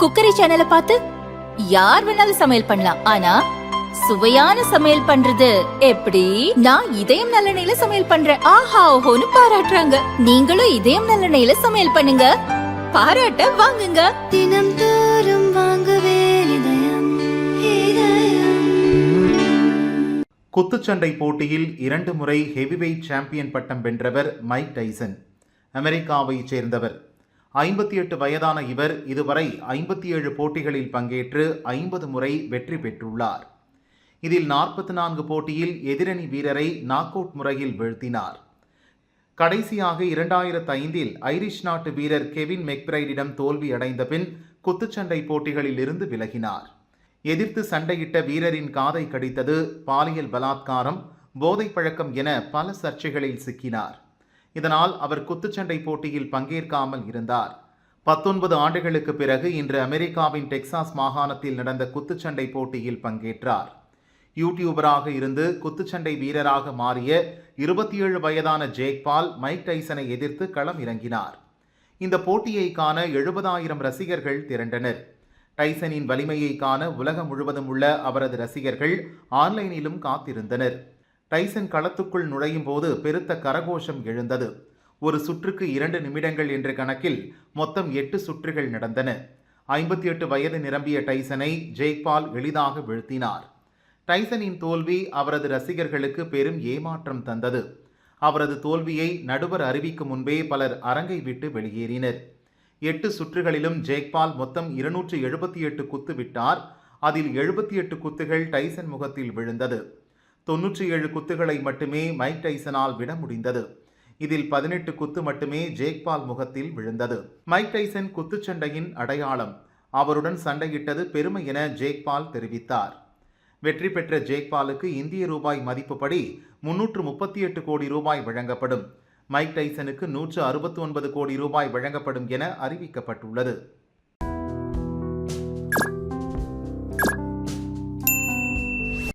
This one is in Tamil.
குக்கரி சேனலை பார்த்து யார் வேணாலும் சமையல் பண்ணலாம். ஆனா சுவையான சமையல் பண்றது எப்படி? நான் இதயம் நல்லெண்ணெயில சமையல் பண்றேன். ஆஹா ஓஹோன்னு பாராட்டுறாங்க. நீங்களும் இதயம் நல்லெண்ணெயில சமையல் பண்ணுங்க. பாராட்ட வாங்குங்க. தினம் தோறும் வாங்குவே இதயம் இதயம். குத்துச்சண்டை போட்டியில் இரண்டு முறை ஹெவிவெயிட் சாம்பியன் பட்டம் வென்றவர் மைக் டைசன் அமெரிக்காவைச் சேர்ந்தவர். ஐம்பத்தி எட்டு வயதான இவர் இதுவரை ஐம்பத்தி ஏழு போட்டிகளில் பங்கேற்று ஐம்பது முறை வெற்றி பெற்றுள்ளார். இதில் நாற்பத்தி நான்கு போட்டியில் எதிரணி வீரரை நாக் அவுட் முறையில் வீழ்த்தினார். கடைசியாக இரண்டாயிரத்து ஐந்தில் ஐரிஷ் நாட்டு வீரர் கெவின் மெக்பிரைடிடம் தோல்வி அடைந்த பின் குத்துச்சண்டை போட்டிகளில் இருந்து விலகினார். எதிர்த்து சண்டையிட்ட வீரரின் காதை கடித்தது பாலியல் பலாத்காரம் போதை பழக்கம் என பல சர்ச்சைகளில் சிக்கினார். இதனால் அவர் குத்துச்சண்டை போட்டியில் பங்கேற்காமல் இருந்தார். பத்தொன்பது ஆண்டுகளுக்கு பிறகு இன்று அமெரிக்காவின் டெக்சாஸ் மாகாணத்தில் நடந்த குத்துச்சண்டை போட்டியில் பங்கேற்றார். யூடியூபராக இருந்து குத்துச்சண்டை வீரராக மாறிய இருபத்தி ஏழு வயதான ஜேக் பால் மைக் டைசனை எதிர்த்து களம் இறங்கினார். இந்த போட்டியை காண எழுபதாயிரம் ரசிகர்கள் திரண்டனர். டைசனின் வலிமையை காண உலகம் முழுவதும் உள்ள அவரது ரசிகர்கள் ஆன்லைனிலும் காத்திருந்தனர். டைசன் களத்துக்குள் நுழையும் போது பெருத்த கரகோஷம் எழுந்தது. ஒரு சுற்றுக்கு இரண்டு நிமிடங்கள் என்ற கணக்கில் மொத்தம் எட்டு சுற்றுகள் நடந்தன. ஐம்பத்தி எட்டு வயது நிரம்பிய டைசனை ஜெய்பால் எளிதாக வீழ்த்தினார். டைசனின் தோல்வி அவரது ரசிகர்களுக்கு பெரும் ஏமாற்றம் தந்தது. அவரது தோல்வியை நடுவர் அறிவிக்கும் முன்பே பலர் அரங்கை விட்டு வெளியேறினர். எட்டு சுற்றுகளிலும் ஜேக்பால் மொத்தம் இருநூற்று எழுபத்தி எட்டு குத்து விட்டார். அதில் எழுபத்தி எட்டு குத்துகள் டைசன் முகத்தில் விழுந்தது. தொன்னூற்றி ஏழு குத்துகளை மட்டுமே மைக் டைசனால் விட முடிந்தது. இதில் பதினெட்டு குத்து மட்டுமே ஜேக்பால் முகத்தில் விழுந்தது. மைக் டைசன் குத்துச்சண்டையின் அடையாளம். அவருடன் சண்டையிட்டது பெருமை என ஜேக்பால் தெரிவித்தார். வெற்றி பெற்ற ஜேக்பாலுக்கு இந்திய ரூபாய் மதிப்புப்படி முன்னூற்று முப்பத்தி எட்டு கோடி ரூபாய் வழங்கப்படும். மைக் டைசனுக்கு நூற்று அறுபத்தி ஒன்பது கோடி ரூபாய் வழங்கப்படும் என அறிவிக்கப்பட்டுள்ளது.